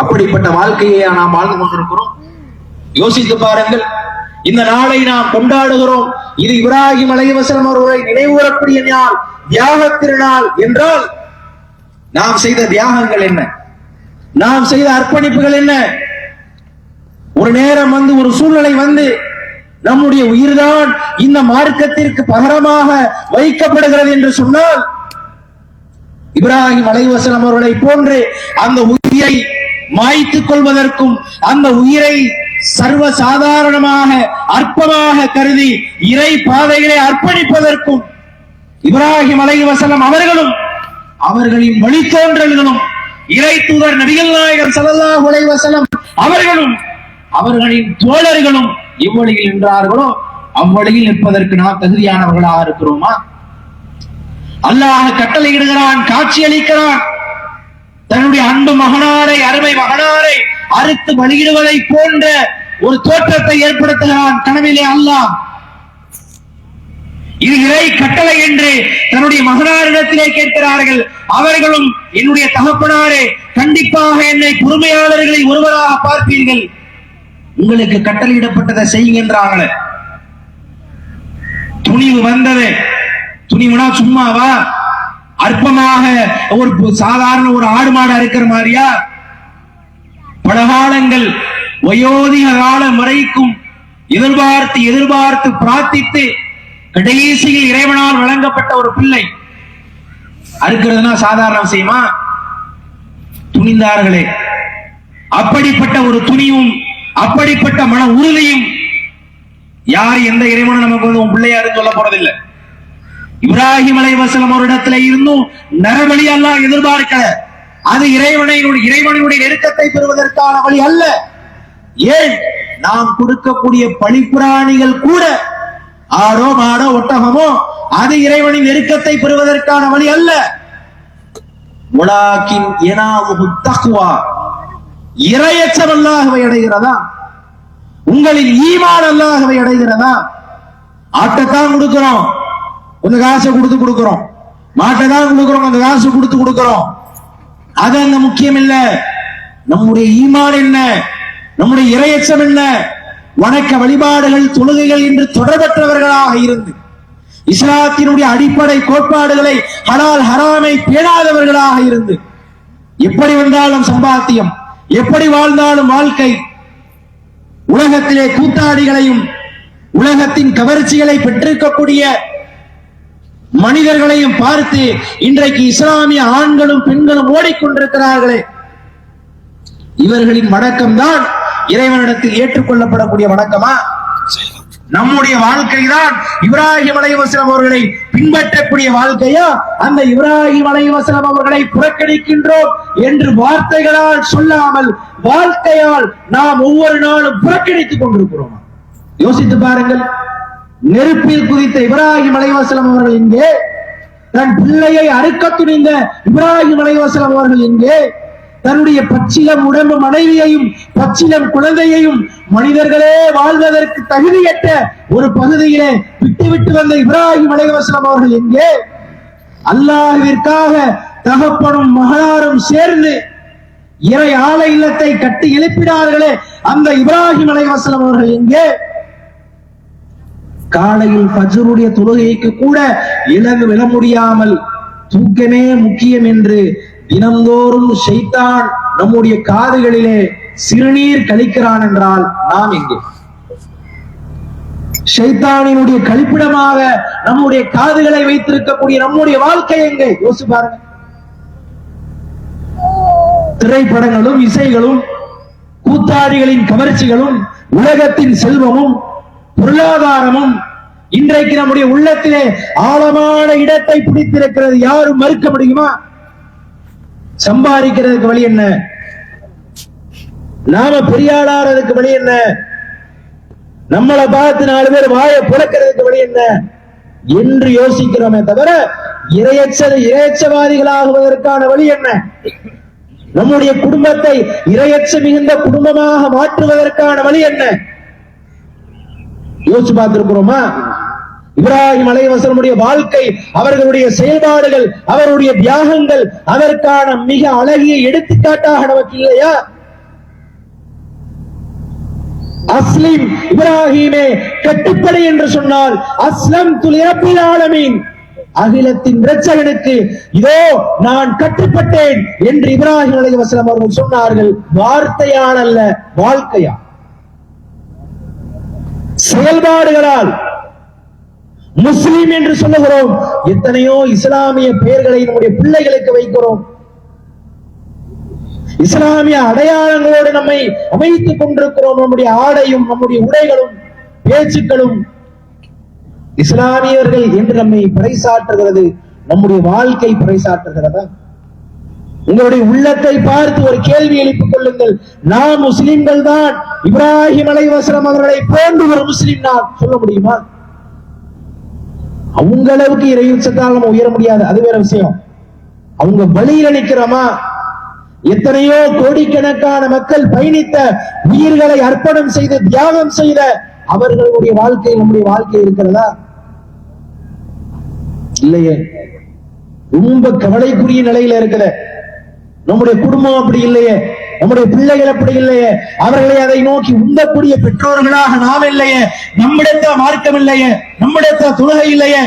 அப்படிப்பட்ட வாழ்க்கையை நாம் வாழ்ந்து கொண்டிருக்கிறோம்? யோசித்து பாருங்கள். இந்த நாளை நாம் கொண்டாடுகிறோம். இது இப்ராஹிம் அலைவசலம் அவர்களை நினைவுகூரக்கூடிய நாள் தியாக திருநாள் என்றால் நாம் செய்த தியாகங்கள் என்ன? நாம் செய்த அர்ப்பணிப்புகள் என்ன? ஒரு நேரம் வந்து ஒரு சூழ்நிலை வந்து நம்முடைய உயிர்தான் இந்த மார்க்கத்திற்கு பகரமாக வைக்கப்படுகிறது என்று சொன்னால் இப்ராஹிம் அலைவசலம் அவர்களை போன்று அந்த உயிரை மாய்த்துக் கொள்வதற்கும் அந்த உயிரை சர்வ சாதாரணமாக அற்பமாக கருதி இறை பாதைகளை அர்ப்பணிப்பதற்கும் இப்ராஹிம் அலைவசலம் அவர்களும் அவர்களின் வழித்தோன்றல்களும் இறை தூதர் நபிகள் நாயகர் ஸல்லல்லாஹு உலை வசலம் அவர்களும் அவர்களின் தோழர்களும் எவ்வழியில் நின்றார்களோ அவ்வழியில் நிற்பதற்கு நாம் தகுதியானவர்களாக இருக்கிறோமா? அல்லாஹ் கட்டளையிடுகிறான் காட்சி அளிக்கிறான் தன்னுடைய அன்பு மகனாரை அருமை மகனாரை அறுத்து பலியிடுவதை போன்ற ஒரு தோற்றத்தை ஏற்படுத்துகிறான் கனவிலே அல்லாஹ். இது இறை கட்டளை என்று தன்னுடைய மகனாரிடத்திலே கேட்கிறார்கள். அவர்களும் என்னுடைய தகப்பனாரே கண்டிப்பாக என்னை பொறுமையாளர்களை ஒருவராக பார்ப்பீர்கள். உங்களுக்கு கட்டளையிடப்பட்டதை செய்யுங்கன்றாங்களே துணிவு வந்தது. துணிவுனா சும்மாவா? அற்பமாக ஒரு சாதாரண ஒரு ஆடு மாடு அறுக்கிற மாதிரியா? பல காலங்கள் வயோதிக காலம் வரைக்கும் எதிர்பார்த்து எதிர்பார்த்து பிரார்த்தித்து கடைசியில் இறைவனால் வழங்கப்பட்ட ஒரு பிள்ளை. அறுக்கிறதுனா சாதாரண விஷயமா? துணிந்தார்களே. அப்படிப்பட்ட ஒரு துணிவும் அப்படிப்பட்ட மன உறுதியும் யார் எந்த இறைவனும் நமக்கு வந்து உன் பிள்ளையாருன்னு சொல்ல போறதில்லை. இப்ராஹிம் அலைவசலம் ஒரு இடத்துல இருந்தும் நரபலி அல்லா எதிர்பார்க்கல. அது இறைவனை இறைவனுடைய நெருக்கத்தை பெறுவதற்கான வழி அல்ல. ஏன்? நாம் கொடுக்கக்கூடிய பழிப்புராணிகள் கூட ஆடோ மாடோ ஒட்டகமோ அது இறைவனின் நெருக்கத்தை பெறுவதற்கான வழி அல்ல. உலாக்கின் எனாவுகு தக்குவா இரையச்சம் அல்லாஹவை அடைகிறதா? உங்களின் ஈமான் அல்லாஹவை அடைகிறதா? ஆட்டைத்தான் கொடுக்கிறோம். கொஞ்சம் காசை கொடுத்து கொடுக்குறோம். மாட்டை தான் கொடுக்குறோம் அந்த காசு கொடுத்து கொடுக்குறோம். அது அந்த முக்கியம் இல்ல? நம்முடைய ஈமான் என்ன? நம்முடைய இரையச்சம் என்ன? வணக்க வழிபாடுகள் தொழுகைகள் என்று தொடர்பற்றவர்களாக இருந்து இஸ்லாத்தினுடைய அடிப்படை கோட்பாடுகளை ஹலால் ஹராமை பேணாதவர்களாக இருந்து எப்படி வந்தாலும் சம்பாத்தியம் எப்படி வாழ்ந்தாலும் வாழ்க்கை உலகத்திலே கூத்தாடிகளையும் உலகத்தின் கவர்ச்சிகளை பெற்றிருக்கக்கூடிய மனிதர்களையும் பார்த்து இன்றைக்கு இஸ்லாமிய ஆண்களும் பெண்களும் ஓடிக்கொண்டிருக்கிறார்களே. இவர்களின் வணக்கம் தான் இறைவனிடத்தில் ஏற்றுக்கொள்ளப்படக்கூடிய வணக்கமா? நம்முடைய வாழ்க்கை தான் இப்ராஹிம் அலைவசலம் அவர்களை பின்பற்றக்கூடிய வாழ்க்கையா? அந்த இப்ராஹிம் அலைவசலம் அவர்களை புறக்கணிக்கின்றோம் என்று வார்த்தைகளால் சொல்லாமல் வாழ்க்கையால் நாம் ஒவ்வொரு நாளும் புறக்கணித்துக் கொண்டிருக்கிறோம்? யோசித்து பாருங்கள். நெருப்பில் குதித்த இப்ராஹிம் அலைவாசலம் அவர்கள் இங்கே தன் பிள்ளையை அறுக்க துணிந்த இப்ராஹிம் அலைவாசலம் அவர்கள் இங்கே தன்னுடைய பச்சிலம் உடம்பு மனைவியையும் பச்சிலம் குழந்தையையும் மனிதர்களே வாழ்வதற்கு தகுதியற்ற ஒரு பகுதியிலே விட்டுவிட்டு வந்த இப்ராஹிம் அலைவாசலம் அவர்கள் எங்கே அல்லாஹிற்காக தகப்பனும் மகனாரும் சேர்ந்து இறை ஆலை இல்லத்தை கட்டி எழுப்பினார்களே அந்த இப்ராஹிம் அலைவாசலம் அவர்கள் எங்கே காலையில் ஃபஜ்ருடைய தொழுகைக்கு கூட இழந்து விழ முடியாமல் தூக்கமே முக்கியம் என்று தினந்தோறும் ஷைத்தான் நம்முடைய காதுகளிலே சிறுநீர் கழிக்கிறான் என்றால் நாம் எங்கே? ஷைத்தானினுடைய கழிப்பிடமாக நம்முடைய காதுகளை வைத்திருக்கக்கூடிய நம்முடைய வாழ்க்கை எங்கே? யோசி பாருங்க. திரைப்படங்களும் இசைகளும் கூத்தாடிகளின் கவர்ச்சிகளும் உலகத்தின் செல்வமும் பொருளாதாரமும் இன்றைக்கு நம்முடைய உள்ளத்திலே ஆழமான இடத்தை பிடித்திருக்கிறது. யாரும் மறுக்க முடியுமா? சம்பாதிக்கிறதுக்கு வழி என்ன? நாம பெரியாளாறதுக்கு வழி என்ன? நம்மளை பார்த்து நாலு பேர் வாயை புழக்கிறதுக்கு வழி என்ன? என்று யோசிக்கிறோமே தவிர இரையச்ச இரையச்சவாதிகளாகுவதற்கான வழி என்ன? நம்முடைய குடும்பத்தை இரையச்ச மிகுந்த குடும்பமாக மாற்றுவதற்கான வழி என்ன? யோசிச்சு பார்த்திருக்கிறோமா? இப்ராஹிம் அலைவசனுடைய வாழ்க்கை அவர்களுடைய செயல்பாடுகள் அவருடைய தியாகங்கள் அதற்கான மிக அழகிய எடுத்துக்காட்டாக நமக்கு இல்லையா? அஸ்லிம் இப்ராஹிமே கட்டுப்படை என்று சொன்னால் அஸ்லம் துலிரப்பில் ஆலமீன். அகிலத்தின் இரட்சகனுக்கு இதோ நான் கட்டுப்பட்டேன் என்று இப்ராஹிம் அலைஹிஸ்ஸலாம் அவர்கள் சொன்னார்கள். வார்த்தையால் அல்ல வாழ்க்கையா செயல்பாடுகளால். முஸ்லிம் என்று சொல்லுகிறோம். எத்தனையோ இஸ்லாமிய பெயர்களை நம்முடைய பிள்ளைகளுக்கு வைக்கிறோம். இஸ்லாமிய அடையாளங்களோடு நம்மை அமைத்துக் கொண்டிருக்கிறோம். நம்முடைய ஆடையும் நம்முடைய உடைகளும் பேச்சுக்களும். இஸ்லாமியர்கள் என்று நம்மை பறைசாற்றுகிறது. நம்முடைய வாழ்க்கை பறைசாற்றுகிறதா? உங்களுடைய உள்ளத்தை பார்த்து ஒரு கேள்வி எழுப்பிக் கொள்ளுங்கள். நாம் முஸ்லிம்கள் தான் இப்ராஹிம் அலைவாசலம் அவர்களை போன்று ஒரு முஸ்லிம் நான். சொல்ல முடியுமா? அவங்க அளவுக்கு இறையுச்சத்தால் நம்ம உயர முடியாது. அது வேற விஷயம். அவங்க வழியில நிக்கிறோமா? எத்தனையோ கோடிக்கணக்கான மக்கள் பயணித்த உயிர்களை அர்ப்பணம் செய்து தியாகம் செய்த அவர்களுடைய வாழ்க்கை நம்முடைய வாழ்க்கை இருக்கிறதா? இல்லையே. ரொம்ப கவலைக்குரிய நிலையில இருக்கிற நம்முடைய குடும்பம் அப்படி இல்லையே. நம்முடைய பிள்ளைகள் அப்படி இல்லையே. அவர்களை அதை நோக்கி உந்தக்கூடிய பெற்றோர்களாக நாம் இல்லையே. நம்மிடத்த மார்க்கம் இல்லையே. நம்மிடத்த தொழுகை இல்லையே.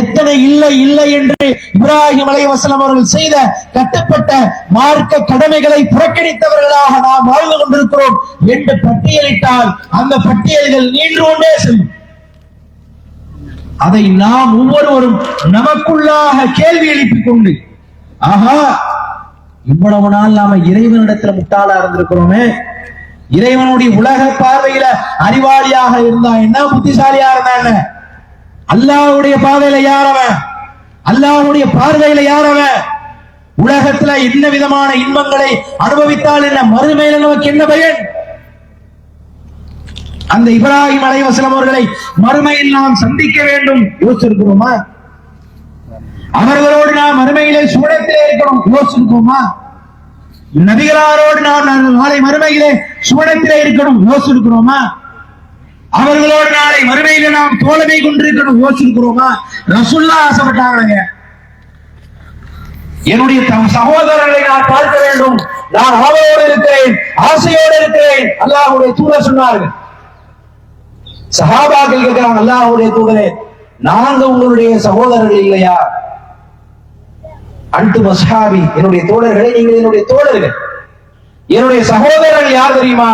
எத்தனை இல்லை இல்லை என்று இப்ராஹிம் அலைவசலம் அவர்கள் செய்த கட்டப்பட்ட மார்க்க கடமைகளை புறக்கணித்தவர்களாக நாம் வாழ்ந்து கொண்டிருக்கிறோம் என்று பட்டியலிட்டால் அந்த பட்டியல்கள் நீண்டு கொண்டே செல்லும். அதை நாம் ஒவ்வொருவரும் நமக்குள்ளாக கேள்வி எழுப்பிக் கொண்டு ஆஹா இவ்வளவு நாள் நாம இறைவனிடத்துல முட்டாளா இருந்திருக்கிறோமே. இறைவனுடைய உலக பார்வையில அறிவாளியாக இருந்தா என்ன புத்திசாலியா இருந்தா என்ன? அல்லாவுடைய பாதையில யாரவன் அல்லாவுடைய பார்வையில யாரவன் உலகத்துல என்ன விதமான இன்பங்களை அனுபவித்தால் என்ன மறுமையில நமக்கு என்ன பயன்? அந்த இப்ராஹிம் அலைவசலம் அவர்களை மறுமையில் நாம் சந்திக்க வேண்டும். யோசிச்சிருக்கிறோமா? அவர்களோடு நாம் மறுமையிலே சுவனத்திலே இருக்கணும். யோசிச்சிருக்கோமா? நபிகளாரோடு நாம் நாளை மறுமையிலே சுவனத்திலே இருக்கணும். யோசிச்சிருக்கிறோமா? அவர்களோடு நாளை மறுமையில நாம் தோழமை கொண்டிருக்கணும். யோசிச்சிருக்கிறோமா? ரசுல்லா ஆசைப்பட்டாங்க என்னுடைய சகோதரர்களை நான் பார்க்க வேண்டும். நான் ஆவலோடு இருக்கிறேன். ஆசையோடு இருக்கிறேன். அல்லாஹுடைய தூதர் சொன்னார்கள். சஹாபாக்கள் கேட்கிறான் அல்லாஹுடைய தூதரே நாங்க உங்களுடைய சகோதரர்கள் இல்லையா? அன்ட்டு மஸ்ஹாபி என்னுடைய தோழர்களே நீங்கள் என்னுடைய தோழர்கள். என்னுடைய சகோதரர்கள் யார் தெரியுமா?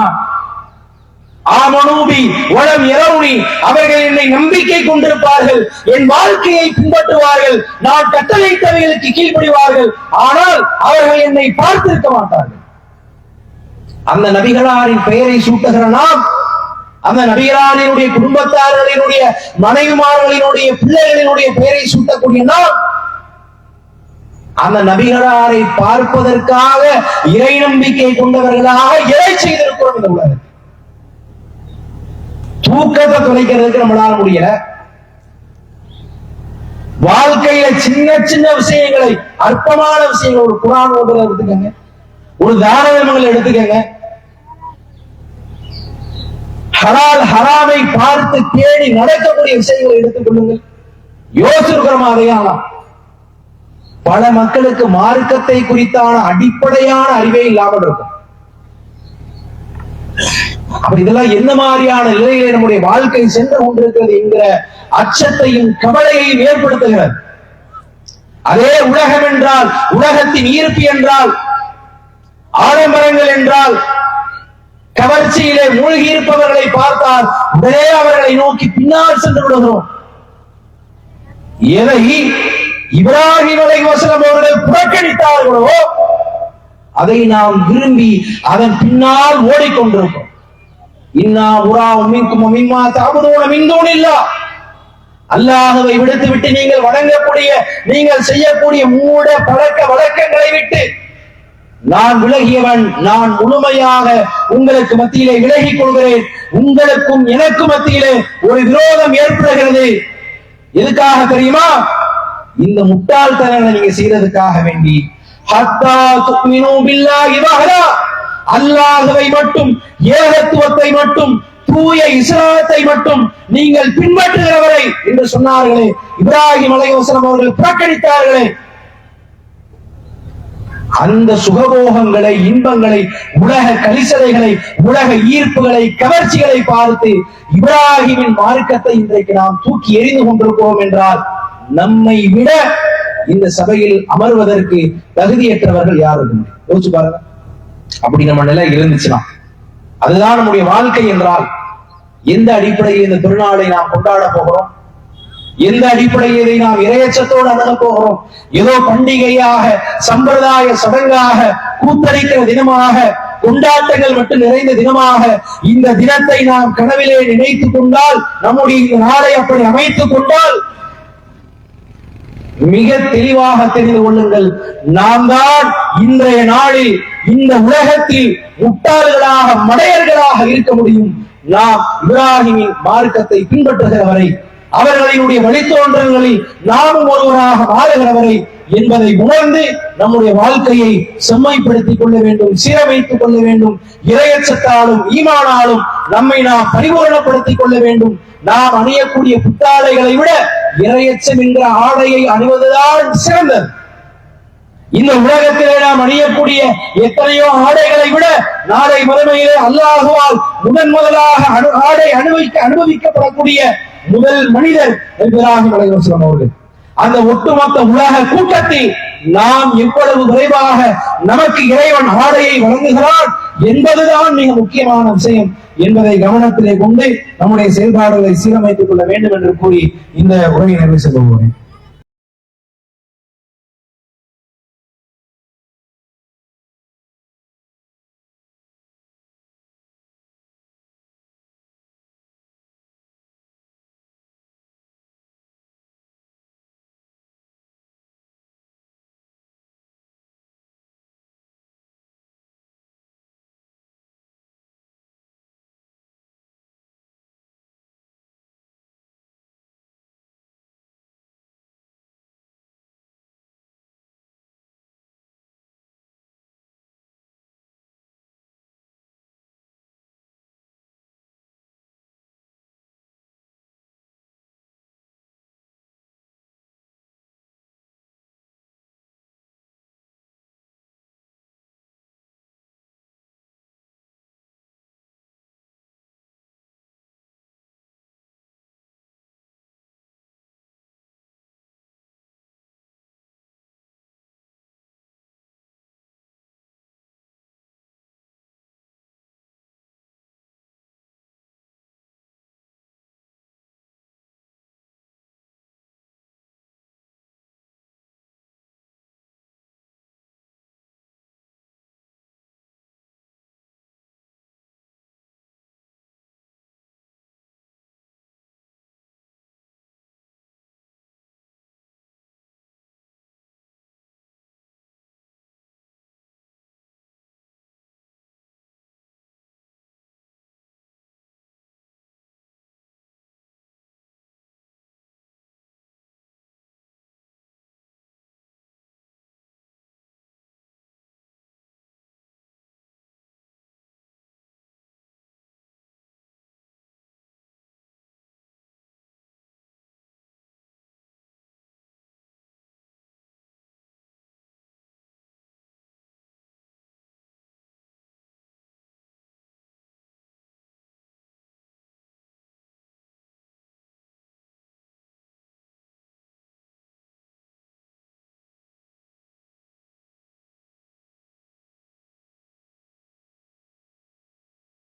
ஆமனூபி உளம் இரவுனி அவர்கள் என்னை நம்பிக்கை கொண்டிருப்பார்கள். என் வாழ்க்கையை பின்பற்றுவார்கள். நான் கட்டளையிட்டவைகளுக்கு கீழ்ப்படிவார்கள். ஆனால் அவர்கள் என்னை பார்த்திருக்க மாட்டார்கள். அந்த நபிகளாரின் பெயரை சூட்டுகிற நாம் அந்த நபிகளாரினுடைய குடும்பத்தாரர்களினுடைய மனைவிமார்களினுடைய பிள்ளைகளினுடைய பெயரை சூட்டக்கூடிய நாம் அந்த நபிகளாரை பார்ப்பதற்காக இறை நம்பிக்கை கொண்டவர்களாக இறை செய்திருக்கிறோம் இந்த உலகத்தில்? தூக்கத்தை தொலைக்கிறதுக்கு நம்மளால முடியல. வாழ்க்கையில சின்ன சின்ன விஷயங்களை அற்பமான விஷயங்கள் ஒரு குரான் ஓதுல எடுத்துக்கங்க. ஒரு தான தர்மங்களை எடுத்துக்கங்க. ஹலால் ஹராமை பார்த்து தேடி நடக்கக்கூடிய விஷயங்களை எடுத்துக் கொள்ளுங்கள் யோசிச்சிருக்கிறோமா அதையானா பல மக்களுக்கு மார்க்கத்தை குறித்தான அடிப்படையான அறிவே இல்லாமல் இருக்கும். அப்ப இதெல்லாம் என்ன மாதிரியான நிலையிலே நம்முடைய வாழ்க்கை சென்று கொண்டிருக்கிறது என்கிற அச்சத்தையும் கவலையையும் ஏற்படுத்துகிறது. அதே உலகம் என்றால் உலகத்தின் ஈர்ப்பு என்றால் ஆடம்பரங்கள் என்றால் கவர்ச்சியிலே மூழ்கி இருப்பவர்களை பார்த்தால் உடனே அவர்களை நோக்கி பின்னால் சென்று விடுகிறோம். எதை இப்ராஹிம் அலைஹிஸ்ஸலாம் அவர்கள் புறக்கணித்தார்களோ அதை நாம் விரும்பி அதன் பின்னால் ஓடிக்கொண்டிருக்கிறோம் இன்னா உரா உமிக்கும் மின்மா தாபுதூன மின்தூன் இல்லா அல்லாஹவை விடுத்து விட்டு நீங்கள் வணங்கக்கூடிய நீங்கள் செய்யக்கூடிய மூட பழக்க வழக்கங்களை விட்டு நான் விலகியவன் நான் முழுமையாக உங்களுக்கு மத்தியிலே விலகிக் கொள்கிறேன். உங்களுக்கும் எனக்கும் மத்தியிலே ஒரு விரோதம் ஏற்படுகிறது. எதுக்காக தெரியுமா? இந்த முட்டாள்தனங்களை நீங்க செய்யறதுக்காக வேண்டி. ஹத்தா மட்டும் ஏகத்துவத்தை மட்டும் தூய இஸ்லாத்தை மட்டும் நீங்கள் பின்பற்றுகிறவரை என்று சொன்னார்களே. இப்ராஹிம் அலைவசனம் அவர்கள் புறக்கணித்தார்களே. அந்த சுகபோகங்களை இன்பங்களை உலக கலிசலைகளை உலக ஈர்ப்புகளை கவர்ச்சிகளை பார்த்து இப்ராஹிமின் மார்க்கத்தை இன்றைக்கு நாம் தூக்கி எறிந்து கொண்டிருக்கிறோம் என்றால் நம்மை விட இந்த சபையில் அமர்வதற்கு தகுதியற்றவர்கள் யாரும் யோசிச்சு பாருங்க. அப்படி நம்ம நிலை இருந்துச்சுன்னா அதுதான் நம்முடைய வாழ்க்கை என்றால் எந்த அடிப்படையில் இந்த திருநாளை நாம் கொண்டாட போகிறோம்? எந்த அடிப்படையில் இதை நாம் இரையச்சத்தோடு அணுக போகிறோம்? ஏதோ பண்டிகையாக சம்பிரதாய சடங்காக கூத்தரிக்கிற தினமாக கொண்டாட்டங்கள் மட்டும் நிறைந்த தினமாக இந்த தினத்தை நாம் கனவிலே நினைத்துக் கொண்டால் நம்முடைய இந்த நாளை அப்படி அமைத்துக் கொண்டால் மிக தெளிவாக தெரிந்து கொள்ளுங்கள். நாம் தான் இன்றைய நாளில் இந்த உலகத்தில் முட்டாள்களாக மடையர்களாக இருக்க முடியும். நாம் இப்ராஹிமின் மார்க்கத்தை பின்பற்றுகிறவரை அவர்களினுடைய வழித்தோன்றல்களில் நாமும் ஒருவராக மாறுகிறவரை என்பதை உணர்ந்து நம்முடைய வாழ்க்கையை செம்மைப்படுத்திக் கொள்ள வேண்டும் சீரமைத்துக் கொள்ள வேண்டும். இரையச்சத்தாலும் ஈமானாலும் நம்மை நாம் பரிபூரணப்படுத்திக் கொள்ள வேண்டும். நாம் அணியக்கூடிய புத்தாடைகளை விட இரையச்சம் என்ற ஆடையை அணிவதுதான் சிறந்தது. இந்த உலகத்திலே நாம் அணியக்கூடிய எத்தனையோ ஆடைகளை விட நாளை மறுமையிலே அல்லாஹுவால் முதன் முதலாக அணு ஆடை அனுபவிக்க அனுபவிக்கப்படக்கூடிய முதல் மனிதர் என்பதாக அலைவசம் அவர்கள். அந்த ஒட்டுமொத்த உலக கூட்டத்தில் நாம் எவ்வளவு விரைவாக நமக்கு இறைவன் ஆடையை வழங்குகிறான் என்பதுதான் மிக முக்கியமான விஷயம். என்பதை கவனத்திலே கொண்டு நம்முடைய செயல்பாடுகளை சீரமைத்துக் கொள்ள வேண்டும் என்று கூறி இந்த உரையை நிறைவு செய்ய போகிறேன்